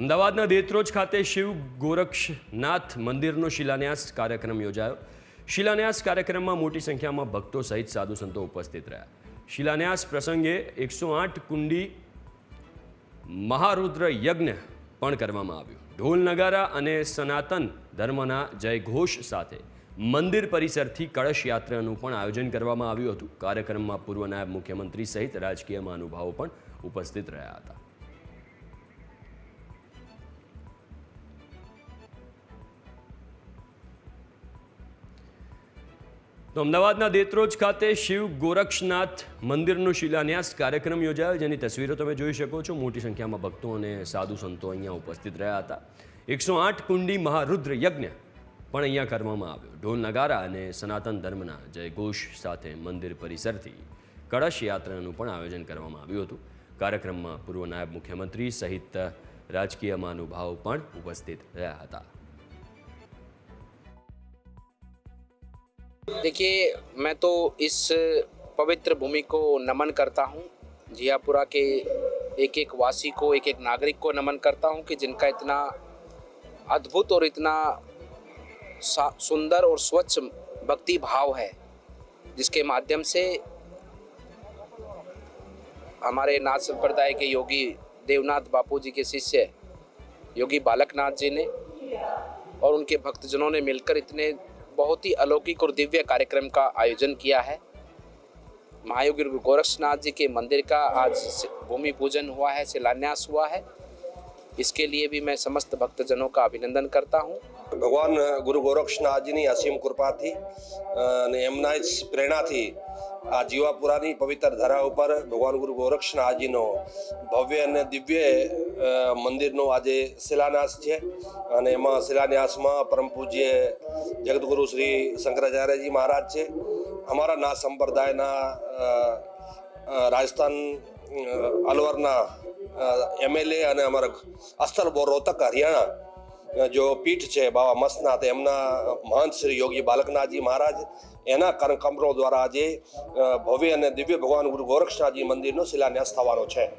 અમદાવાદના દેત્રોજ ખાતે શિવ ગોરક્ષનાથ મંદિરનો શિલાન્યાસ કાર્યક્રમ યોજાયો. શિલાન્યાસ કાર્યક્રમમાં મોટી સંખ્યામાં ભક્તો સહિત સાધુ સંતો ઉપસ્થિત રહ્યા. શિલાન્યાસ પ્રસંગે એકસો આઠ કુંડી મહારુદ્ર યજ્ઞ પણ કરવામાં આવ્યું. ઢોલ નગારા અને સનાતન ધર્મના જયઘોષ સાથે મંદિર પરિસરથી કળશ યાત્રાનું પણ આયોજન કરવામાં આવ્યું હતું. કાર્યક્રમમાં પૂર્વ નાયબ મુખ્યમંત્રી સહિત રાજકીય મહાનુભાવો પણ ઉપસ્થિત રહ્યા હતા. તો અમદાવાદના દેત્રોજ ખાતે શિવ ગોરક્ષનાથ મંદિરનો શિલાન્યાસ કાર્યક્રમ યોજાયો, જેની તસવીરો તમે જોઈ શકો છો. મોટી સંખ્યામાં ભક્તો અને સાધુ સંતો અહીંયા ઉપસ્થિત રહ્યા હતા. એકસો આઠ કુંડી મહારુદ્ર યજ્ઞ પણ અહીંયા કરવામાં આવ્યો. ઢોલ નગારા અને સનાતન ધર્મના જયઘોષ સાથે મંદિર પરિસરથી કળશ યાત્રાનું પણ આયોજન કરવામાં આવ્યું હતું. કાર્યક્રમમાં પૂર્વ નાયબ મુખ્યમંત્રી સહિત રાજકીય મહાનુભાવો પણ ઉપસ્થિત રહ્યા હતા. देखिए, मैं तो इस पवित्र भूमि को नमन करता हूँ। जियापुरा के एक एक वासी को एक एक नागरिक को नमन करता हूँ कि जिनका इतना अद्भुत और इतना सुंदर और स्वच्छ भक्ति भाव है, जिसके माध्यम से हमारे नाथ संप्रदाय के योगी देवनाथ बापू जी के शिष्य, योगी बालकनाथ जी ने और उनके भक्तजनों ने मिलकर इतने बहुत ही अलौकिक और दिव्य कार्यक्रम का आयोजन किया है महायोगी गुरु गोरक्षनाथ जी के मंदिर का आज भूमि पूजन हुआ है शिलान्यास हुआ है इसके लिए भी मैं समस्त भक्तजनों का अभिनंदन करता हूँ ભગવાન ગુરુ ગોરક્ષનાથજીની અસીમ કૃપાથી અ, અને એમના જ પ્રેરણાથી આ જીવાપુરાની પવિત્ર ધરા ઉપર ભગવાન ગુરુ ગોરક્ષનાથજીનો ભવ્ય અને દિવ્ય અ, મંદિરનો આજે શિલાન્યાસ છે અને એમાં શિલાન્યાસમાં પરમ પૂજ્ય જગતગુરુ શ્રી શંકરાચાર્યજી મહારાજ છે. અમારા નાથ સંપ્રદાયના રાજસ્થાન અલવરના એમએલએ અને અમારા અસ્તર બોર રોહતક હરિયાણા, જો પીઠ છે બાબા મસ્તનાથ એમના મહંત શ્રી યોગી બાલકનાથજી મહારાજ, એના કરકમરો દ્વારા આજે ભવ્ય અને દિવ્ય ભગવાન ગુરુ ગોરક્ષનાથજી મંદિરનો શિલાન્યાસ થવાનો છે.